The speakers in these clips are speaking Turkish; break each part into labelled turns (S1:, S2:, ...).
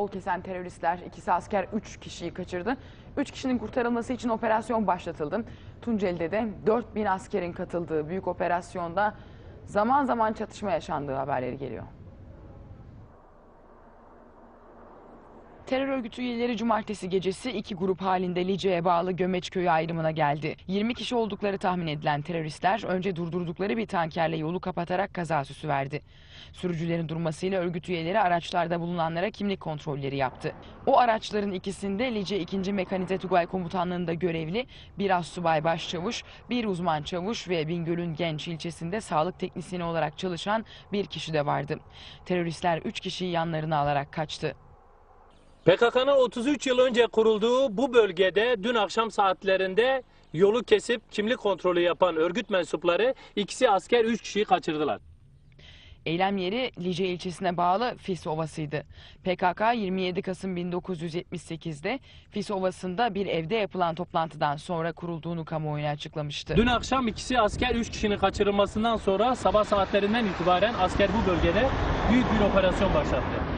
S1: Yol kesen teröristler, ikisi asker 3 kişiyi kaçırdı. 3 kişinin kurtarılması için operasyon başlatıldı. Tunceli'de de 4000 askerin katıldığı büyük operasyonda zaman zaman çatışma yaşandığı haberleri geliyor. Terör örgütü üyeleri cumartesi gecesi iki grup halinde Lice'ye bağlı Gömeçköy ayrımına geldi. 20 kişi oldukları tahmin edilen teröristler önce durdurdukları bir tankerle yolu kapatarak kaza süsü verdi. Sürücülerin durmasıyla örgüt üyeleri araçlarda bulunanlara kimlik kontrolleri yaptı. O araçların ikisinde Lice 2. Mekanize Tugay Komutanlığı'nda görevli bir astsubay başçavuş, bir uzman çavuş ve Bingöl'ün Genç ilçesinde sağlık teknisyeni olarak çalışan bir kişi de vardı. Teröristler 3 kişiyi yanlarına alarak kaçtı.
S2: PKK'nın 33 yıl önce kurulduğu bu bölgede dün akşam saatlerinde yolu kesip kimlik kontrolü yapan örgüt mensupları ikisi asker 3 kişiyi kaçırdılar.
S1: Eylem yeri Lice ilçesine bağlı Fis Ovası'ydı. PKK 27 Kasım 1978'de Fis Ovası'nda bir evde yapılan toplantıdan sonra kurulduğunu kamuoyuna açıklamıştı.
S2: Dün akşam ikisi asker 3 kişinin kaçırılmasından sonra sabah saatlerinden itibaren asker bu bölgede büyük bir operasyon başlattı.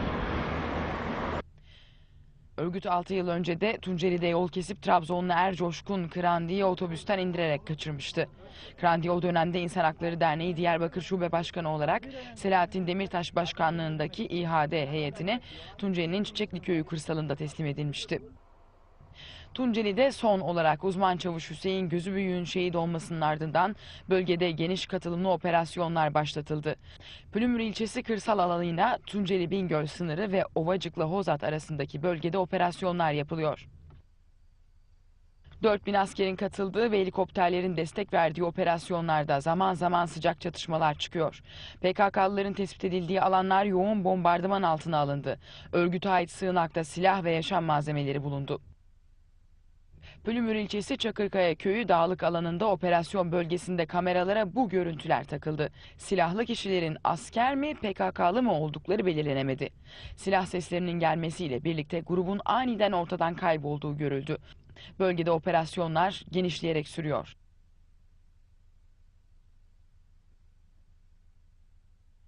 S1: Örgüt 6 yıl önce de Tunceli'de yol kesip Trabzonlu Ercoşkun Kırandi'yi otobüsten indirerek kaçırmıştı. Kırandi o dönemde İnsan Hakları Derneği Diyarbakır Şube Başkanı olarak Selahattin Demirtaş Başkanlığındaki İHAD heyetine Tunceli'nin Çiçekli Köyü kırsalında teslim edilmişti. Tunceli'de son olarak uzman çavuş Hüseyin Gözübüyük'ün şehit olmasının ardından bölgede geniş katılımlı operasyonlar başlatıldı. Pülümür ilçesi kırsal alanıyla Tunceli Bingöl sınırı ve Ovacık'la Hozat arasındaki bölgede operasyonlar yapılıyor. 4000 askerin katıldığı ve helikopterlerin destek verdiği operasyonlarda zaman zaman sıcak çatışmalar çıkıyor. PKK'lıların tespit edildiği alanlar yoğun bombardıman altına alındı. Örgüte ait sığınakta silah ve yaşam malzemeleri bulundu. Pülümür ilçesi Çakırkaya köyü dağlık alanında operasyon bölgesinde kameralara bu görüntüler takıldı. Silahlı kişilerin asker mi PKK'lı mı oldukları belirlenemedi. Silah seslerinin gelmesiyle birlikte grubun aniden ortadan kaybolduğu görüldü. Bölgede operasyonlar genişleyerek sürüyor.